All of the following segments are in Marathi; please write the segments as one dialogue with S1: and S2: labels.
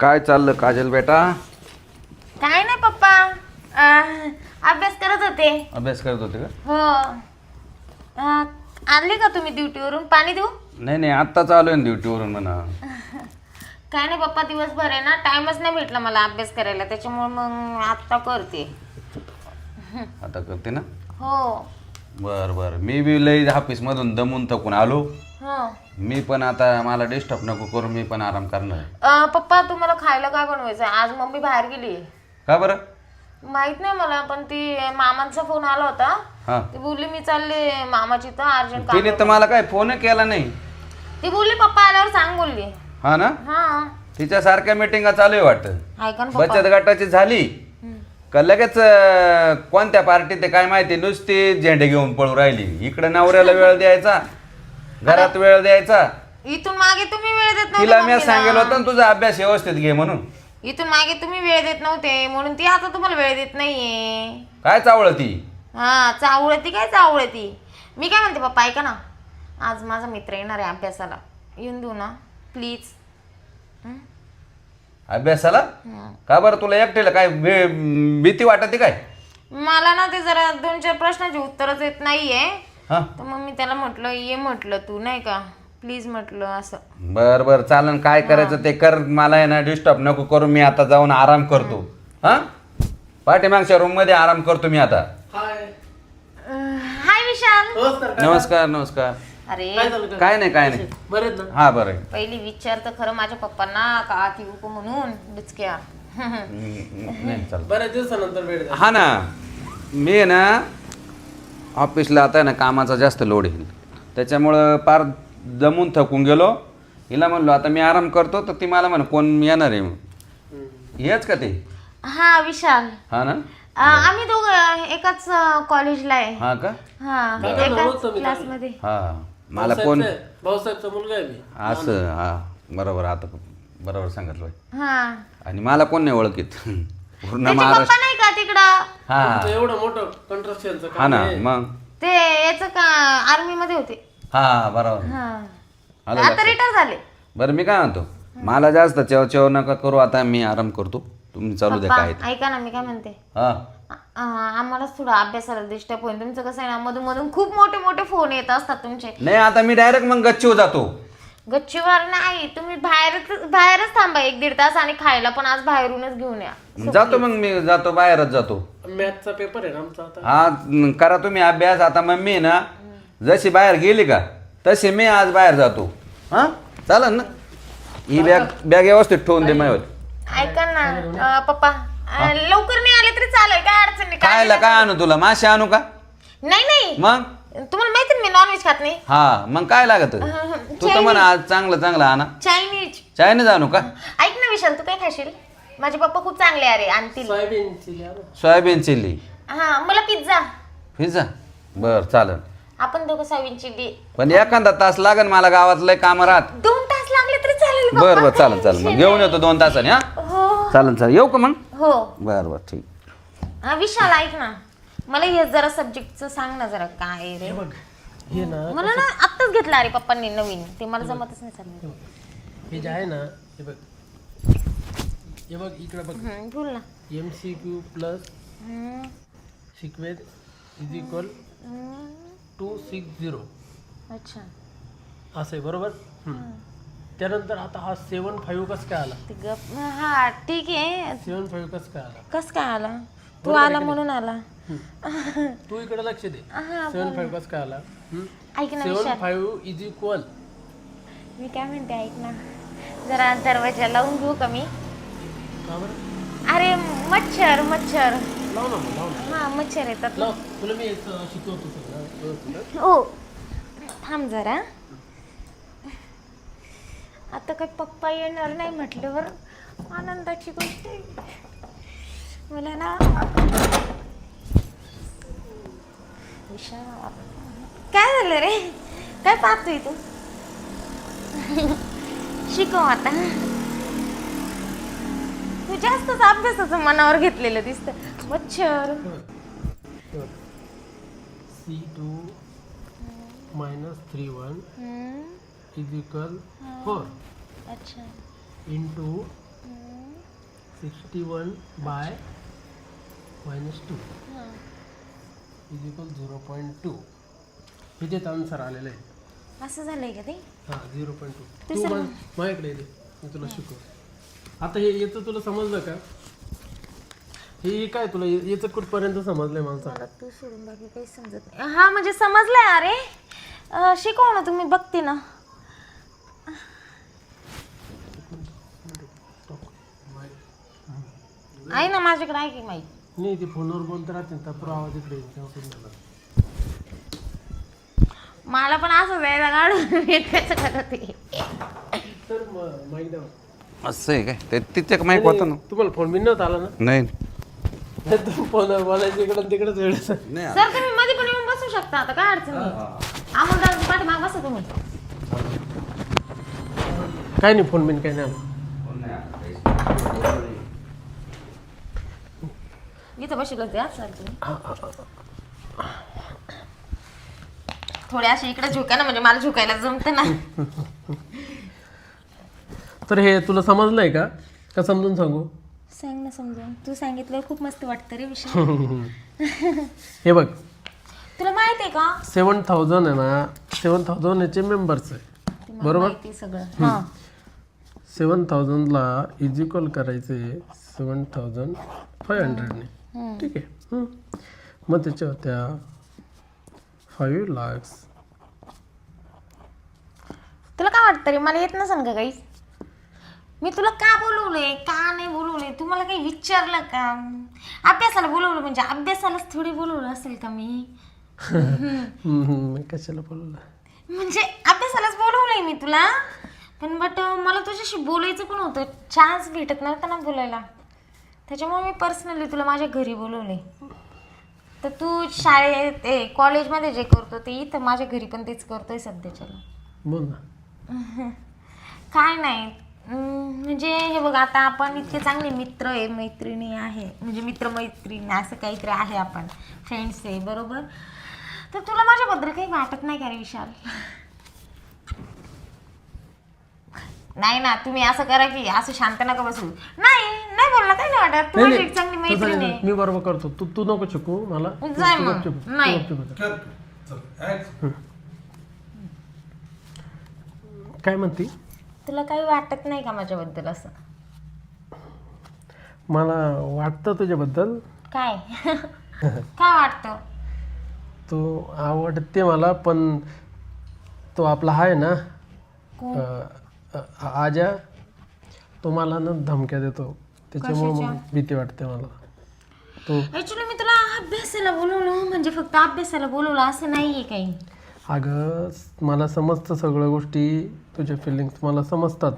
S1: काय चाललं काजल बेटा?
S2: काय नाही पप्पा. अभ्यास करत होते.
S1: अभ्यास करत होते का?
S2: हो. अं, आले का तुम्ही ड्युटीवरून? पाणी देऊ?
S1: नाही नाही आत्ता चालू आहे ना ड्युटीवरून म्हणा.
S2: काय नाही पप्पा दिवसभर आहे ना. टाइमच नाही भेटला मला अभ्यास करायला. त्याच्यामुळे मग आत्ता करते.
S1: आता करते ना?
S2: हो.
S1: बर बर. मी बी लई ऑफिसमधून दमून थकून आलो. मी पण आता मला डिस्टर्ब नको करू मी पण आराम करणार.
S2: अं, पप्पा तुम्हाला खायला काय बनवायचं आज मम्मी बाहेर गेली
S1: का बरं?
S2: माहीत नाही मला पण ती मामांचा फोन आला होता.
S1: हां.
S2: ती बोलली मी चालले मामाची तर अर्जंट काम
S1: तिने तर मला काय फोन केला नाही.
S2: ती बोलली पप्पा आल्यावर सांग बोलली.
S1: हा ना?
S2: हा.
S1: तिच्या सारख्या मिटिंगा चालू आहे वाटतं.
S2: ऐका ना पप्पा.
S1: बचत गटाची झाली. का लगेच अं, कोणत्या पार्टीत ते काय माहिती नुसती झेंडे घेऊन पळू राहिली. इकडे नवऱ्याला वेळ द्यायचा घरात वेळ द्यायचा.
S2: इथून मागे तुम्ही वेळ देत नव्हते
S1: तिला मी
S2: मम्मीला.
S1: सांगेल होतं ना तुझा अभ्यास व्यवस्थित घे म्हणून.
S2: इथून मागे तुम्ही वेळ देत नव्हते म्हणून ती आता तुम्हाला वेळ देत नाहीये.
S1: काय चावळ ती?
S2: हा चावळती काय चावळती मी काय म्हणते पप्पा ऐका ना. आज माझा मित्र येणार आहे अभ्यासाला. येऊन देऊ ना प्लीज.
S1: अभ्यासाला? का बरं तुला एकटेला काय भे- भीती वाटते काय?
S2: मला ना ते जरा दोन चार प्रश्नाची उत्तरच येत नाहीये.
S1: हा?
S2: तर मग मी त्याला म्हटलं ये म्हटलं तू नाही का? प्लीज म्हटलं असं.
S1: बर बर चालन काय करायचं ते कर. मला आहे ना डिस्टर्ब नको करू मी आता जाऊन आराम करतो. हा? पाठीमागच्या रूममध्ये आराम करतो मी आता.
S3: हाय.
S2: अं, हाय विशाल.
S3: नमस्कार
S1: नमस्कार नमस्कार.
S2: अरे.
S3: काय
S1: नाही काय नाही.
S3: बरे आहेत ना?
S1: हा बरं.
S2: पहिली विचार तर खरं माझ्या पप्पांना का ती उप म्हणून? डुचक्या
S1: हम्म, नाही चालत
S3: बऱ्याच दिवसानंतर द्या
S1: हा ना. मी आहे ना ऑफिसला आता ना कामाचा जास्त लोड येईल. त्याच्यामुळं पार दमून थकून गेलो. हिला म्हणलो आता मी आराम करतो. तर ती मला म्हण कोण येणार आहे म्हणून. हेच का ते?
S2: हा विशाल.
S1: हा ना?
S2: अं, आम्ही दोघं एकाच कॉलेजला आहे.
S1: हा का?
S2: हा एकाच क्लासमध्ये
S1: हा. मला कोण
S3: भाऊसाहेबचा- भाऊसाहेबचा मुलगा आहे मी.
S1: असं हा. बरोबर आता बरोबर सांगितलं
S2: हा.
S1: आणि मला कोण नाही ओळखीत. पूर्ण
S2: त्याचे
S1: महाराष्ट्र
S2: पप्पा नाही का तिकडं?
S1: हा.
S3: एवढं मोठं
S1: हा
S3: काम
S1: ना
S3: आहे.
S1: मग?
S2: ते याच का आर्मी मध्ये होते?
S1: हा बरोबर.
S2: हा.
S1: आलं
S2: आता
S1: लक्षात.
S2: रिटायर झाले.
S1: बरं मी काय म्हणतो? मला जास्त चेव चेव नका करू आता मी आराम करतो. तुम्ही चालू द्या काय ते.
S2: पप्पा ऐका ना मी काय म्हणते?
S1: हा.
S2: आ- आ- आम्हालाच थोडं अभ्यासाला डिस्टर्ब होईल तुमचं कसं आहे ना मधून मधून खूप मोठे मोठे फोन येत असतात तुमचे.
S1: नाही आता मी डायरेक्ट मग गच्चीवर जातो.
S2: गच्चीवर नाही तुम्ही बाहेरच बाहेरच थांबा एक दीड तास आणि खायला पण आज बाहेरूनच घेऊन या.
S1: जातो मग मी जातो बाहेरच जातो.
S3: मॅथचा पेपर आहे ना आमचा आता.
S1: हा न- करा तुम्ही अभ्यास. आता मम्मी आहे ना जशी बाहेर गेली का तशी मी आज बाहेर जातो. हा? चालेल ना? ही बॅग बॅग व्यवस्थित ठेवून दे माझ्यावर.
S2: ऐका ना अं, पप्पा अं, लवकर नाही आले तरी चालेल काय अडचण नाही काय
S1: खायला काय आणू तुला? मासे आणू का?
S2: नाही नाही.
S1: मग?
S2: तुम्हाला माहिती ना मी नॉनव्हेज खात नाही.
S1: हा मग काय लागत? तू तर म्हणा आज चांगलं चांगलं आणा.
S2: चायनीज
S1: चायनीज आणू का?
S2: ऐक ना विशाल तू काय खाशील? माझे पप्पा खूप चांगले अरे आणतील.
S3: सोयाबीन चिली
S1: सोयाबीन चिल्ली
S2: हा मला पिझ्झा
S1: पिझ्झा बर चालेल.
S2: आपण दोघं सोयाबीन चिल्ली
S1: पण एखादा तास लागन मला गावातलं काम राहत.
S2: दोन तास लागले तरी चालेल
S1: बर बर चालेल चालेल. मग घेऊन. येतो दोन तासाने हा?
S2: हो.
S1: चालेल चालेल. येऊ का मग?
S2: हो.
S1: बर बर ठीक.
S2: हा, विशाल ऐक ना. मला हे जरा सब्जेक्टचं सांग ना जरा काय रे.
S3: बघ हे ना
S2: मला ना आत्ताच घेतलं अरे पप्पांनी नवीन. ते मला जमतच नाही चाललं.
S3: हे जे आहे ना हे बघ. हे बघ इकडे बघ.
S2: बोल ना.
S3: M C Q plus
S2: hmm,
S3: sequence is equal
S2: hmm,
S3: two six zero
S2: अच्छा.
S3: असं आहे बरोबर? हम्म. त्यानंतर आता हा सेवन फाईव्ह कसं काय आला?
S2: ते गप हा ठीक आहे.
S3: सेवन फाईव्ह कसं काय आला?
S2: कस काय आला? तू आला म्हणून आला.
S3: तू इकडे लक्ष दे.
S2: हा
S3: सेवन फाईव्ह कसं काय आला?
S2: ऐक ना
S3: seven
S2: Vishal.
S3: Five is equal.
S2: मी काय म्हणते ऐक ना. जरा दरवाजा लावून घेऊ का मी?
S3: का बरं?
S2: अरे मच्छर मच्छर.
S3: लाव ना मग, लाव ना.
S2: हा मच्छर येतात
S3: लाव. तुला मी एक, अं, शिकवतो सगळं. व्यवस्थित.
S2: हो. थांब जरा. आता काय पप्पा येणार नाही म्हटल्यावर आनंदाची गोष्ट आहे. मला ना विशाल काय झालं रे? काय पाहतोय तू? शिकव आता. तू जास्तच अभ्यासाचं मनावर घेतलेलं दिसतं. मच्छर.
S3: C two minus three one is equal four
S2: अच्छा.
S3: Into sixty one by minus two is equal zero point two हे जे आन्सर आलेलं आहे
S2: असं झालंय का ते?
S3: हां झिरो पॉईंट टू
S2: ते
S3: तू
S2: सर्व-
S3: मा- माझ्याकडे येते मी तुला शिकव आता हे याचं तुला समजलं का? हे काय तुला या- याचं कुठपर्यंत समजलंय मला सांग.
S2: मला तू सोडून बाकी काही समजत नाही. हा म्हणजे समजलंय अरे. अं, शिकव ना तुम्ही बघते ना. आहे ना माझ्याकडे आहे की माहिती
S3: नाही ते फोनवर बोलत राहते ना, आवाज इकडे येईल तेव्हा करून देणार.
S2: मला पण असं वेळेला काढून मी कसं करत? आहे.
S3: तर म- माईक द्या
S1: असं आहे काय? ते तिथे माहीत होतं ना.
S3: तुम्हाला फोन बिन नव्हता आला ना?
S1: नाही
S3: नाही. तर फोनवर बोलायचं इकडं तिकडंच वेळ
S1: नाही
S2: सर तुम्ही मध्ये पण येऊन बसू शकता आता काय अडचण नाही. अमोल दादा पाठीमाग बसा तुम्ही.
S3: काय नाही फोन बिन काय नाही आला.
S2: इथं बसलं द्या सर तुम्ही थोडे असे इकडे झुका ना म्हणजे मला झुकायला जमतं ना।
S3: तर हे तुला समजलंय का? का समजून सांगू?
S2: सांग ना समजून. तू सांगितलं खूप मस्त वाटतं रे विषय.
S3: हे बघ.
S2: तुला माहीत आहे का?
S3: सेवन थाउजंड आहे ना सेवन थाउजंड याचे मेंबर्स आहे.
S2: ते मला
S3: बरोबर.
S2: माहिती आहे सगळं. हा.
S3: सेवन थाउजंडला इज इक्वल करायचे सेवन थाउजंड फाईव्ह हंड्रेडने ठीक आहे. मग त्याच्या होत्या फाईव्ह लाक्स
S2: तुला काय वाटतं रे? मला येत नसेल का काही. मी तुला का बोलवलंय? का नाही बोलवलंय? तू मला काही विचारलं का? अभ्यासाला बोलवलं म्हणजे अभ्यासालाच थोडी बोलवलं असेल का मी?
S3: कशाला बोललं
S2: म्हणजे अभ्यासालाच बोलवलंय मी तुला. पण बट मला तुझ्याशी बोलायचं पण होतं. चान्स भेटत नव्हता ना बोलायला. त्याच्यामुळे मी पर्सनली तुला माझ्या घरी बोलवले तर तू शाळेत ए कॉलेजमध्ये जे करतो ते इथं माझ्या घरी पण तेच करतोय सध्याच्याला
S3: बोल ना.
S2: काय नाही. अं, म्हणजे हे बघ आता आपण इतके चांगले मित्र आहे मैत्रिणी आहे म्हणजे मित्र मैत्रिणी असं काहीतरी आहे आपण फ्रेंड्स आहे बरोबर? तर तुला माझ्याबद्दल काही वाटत नाही का रे विशाल? नाही ना तुम्ही असं करा की असं शांत नका बसू. नाही नाही वाटत तू
S3: नाही,
S2: माझी
S3: नाही.
S2: एक चांगली
S3: तसं
S2: मैत्रीण
S3: नाही,
S2: आहे.
S3: मी बरोबर करतो. तू तू नको शिकू मला. तू-
S2: जाय मग.
S3: गपचूप- तू
S2: नाही.
S3: गपचूप कर. काय म्हणती?
S2: तुला काही वाटत नाही का माझ्याबद्दल असं?
S3: मला वाटतं तुझ्याबद्दल.
S2: काय? काय वाटतं?
S3: तू आवडते मला पण तो आपला आहे ना
S2: कोण?
S3: अ, अ, आजा तो मला ना धमक्या देतो. त्याच्यामुळे मग भीती वाटते मला. तो
S2: ऍक्च्युली मी तुला अभ्यासाला बोलवलं म्हणजे फक्त अभ्यासाला बोलवलं असं नाहीये काही.
S3: अगं मला समजतं सगळ्या गोष्टी तुझ्या फिलिंग्स मला समजतात.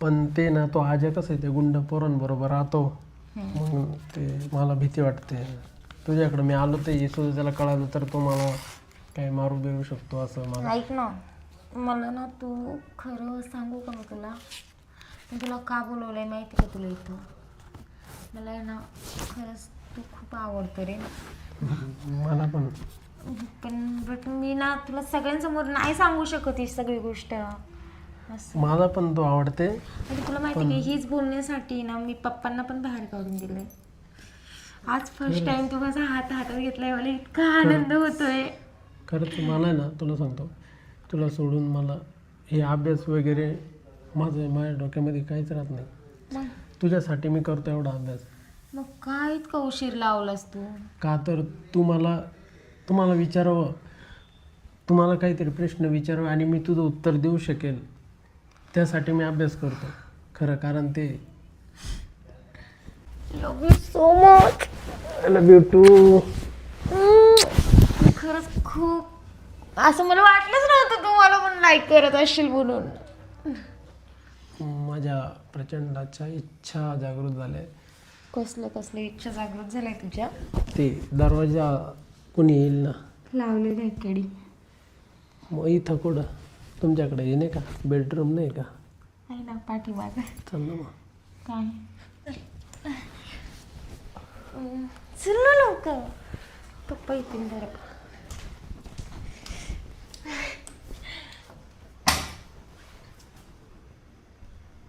S3: पण ते ना तो आजा कसं आहे ते गुंड पोरांबरोबर राहतो. मग ते मला भीती वाटते. तुझ्याकडे मी आलो ते येतो त्याला कळालं तर तो मला काही मारू बिरू शकतो असं मला.
S2: ऐक ना मला ना तू खरं सांगू का मी तुला? मी तुला का बोलवलंय माहिती का तुला इथं? मला आहे ना खरंच तू खूप आवडतं रे.
S3: मला पण.
S2: पण बट मी ना तुला सगळ्यांसमोर नाही सांगू शकत ही सगळी गोष्ट. असं.
S3: मला पण तो आवडते.
S2: आणि तुला माहिती आहे हीच बोलण्यासाठी ना मी पप्पांना पण बाहेर काढून दिलंय. आज फर्स्ट टाइम तू माझा हात हातात घेतलाय मला इतका आनंद होतोय.
S3: खरंच मला आहे ना तुला सांगतो. तुला सोडून मला हे अभ्यास वगैरे माझं माझ्या डोक्यामध्ये काहीच राहत नाही.
S2: मग?
S3: तुझ्यासाठी मी करतो एवढा अभ्यास.
S2: मग काय इतका उशीर लावलास तू?
S3: का तर तू मला तुम्हाला विचारावं. तुम्हाला काहीतरी प्रश्न विचारावं आणि मी तुझं उत्तर देऊ शकेल. त्यासाठी मी अभ्यास करतो. खरं कारण ते
S2: love you so much
S3: love you too
S2: खरंच खूप असं मला वाटलंच नव्हतं तू मला पण लाईक करत असशील म्हणून.
S3: माझ्या प्रचंडाच्या इच्छा जागृत झाल्या.
S2: कसलं कसलं इच्छा जागृत झालाय तुझ्या?
S3: ते दरवाजा कोणी येईल ना?
S2: लावलेली आहे कडी
S3: मग इथं कुठं? तुमच्याकडे हे नाही का? बेडरूम नाही का?
S2: आहे ना पाठीमाग.
S3: चल ना मग.
S2: काय? चल ना लवकर. पप्पा येतील बरं